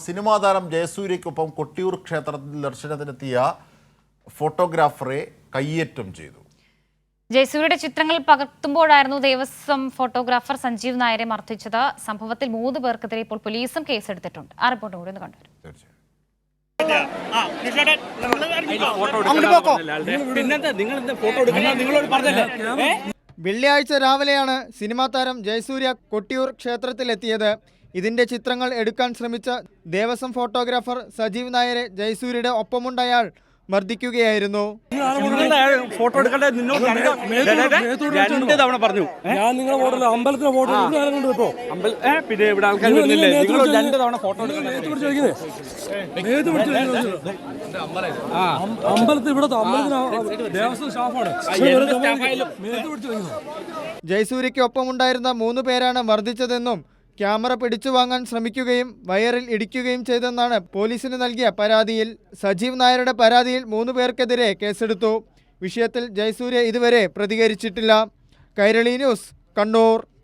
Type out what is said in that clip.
Cinema താരം ജയസൂര്യയ്ക്കൊപ്പം കൊട്ടിയൂർ ക്ഷേത്രത്തിൽ ദർശനത്തിനെത്തിയ ഫോട്ടോഗ്രാഫറെ കയ്യേറ്റം ചെയ്തു ജയസൂര്യയുടെ ചിത്രങ്ങൾ പകർത്തുമ്പോഴായിരുന്നു ദേവസ്വം ഫോട്ടോഗ്രാഫർ സഞ്ജീവ് നായരെ മർദ്ദിച്ചത് സംഭവത്തിൽ മൂന്ന് പേർക്കെതിരെ ഇപ്പോൾ പോലീസും കേസെടുത്തിട്ടുണ്ട് ആ റിപ്പോർട്ട് കൂടി ഒന്ന് കണ്ടുവരും പിന്നെന്താ നിങ്ങൾ ഫോട്ടോ എടുക്കണം നിങ്ങളോട് പറഞ്ഞല്ലേ? വെള്ളിയാഴ്ച രാവിലെയാണ് സിനിമാ താരം ജയസൂര്യ കൊട്ടിയൂർ ക്ഷേത്രത്തിലെത്തിയത്. ഇതിന്റെ ചിത്രങ്ങൾ എടുക്കാൻ ശ്രമിച്ച ദേവസ്വം ഫോട്ടോഗ്രാഫർ സജീവ് നായരെ ജയസൂര്യയുടെ ഒപ്പമുണ്ടയാൾ മർദ്ദിക്കുകയായിരുന്നു. ഫോട്ടോ എടുക്കട്ടെ രണ്ട് തവണ പറഞ്ഞു. ഞാൻ നിങ്ങളെ ഫോട്ടോ അമ്പലത്തിലെ ഫോട്ടോ കേട്ടോ പിന്നെ ഇവിടെ ആൾക്കാർ വരുന്നില്ലേ നിങ്ങൾ രണ്ട് തവണ ഫോട്ടോ അമ്പലത്തിൽ ഇവിടെ ദേവസ്വം സ്റ്റാഫാണ്. ജയസൂര്യയ്ക്ക് ഒപ്പമുണ്ടായിരുന്ന മൂന്ന് പേരാണ് മർദ്ദിച്ചതെന്നും ക്യാമറ പിടിച്ചു വാങ്ങാൻ ശ്രമിക്കുകയും വയറിൽ ഇടിക്കുകയും ചെയ്തെന്നാണ് പോലീസിന് നൽകിയ പരാതിയിൽ. സജീവ് നായരുടെ പരാതിയിൽ മൂന്ന് പേർക്കെതിരെ കേസെടുത്തു. വിഷയത്തിൽ ജയസൂര്യ ഇതുവരെ പ്രതികരിച്ചിട്ടില്ല. കൈരളി ന്യൂസ് കണ്ണൂർ.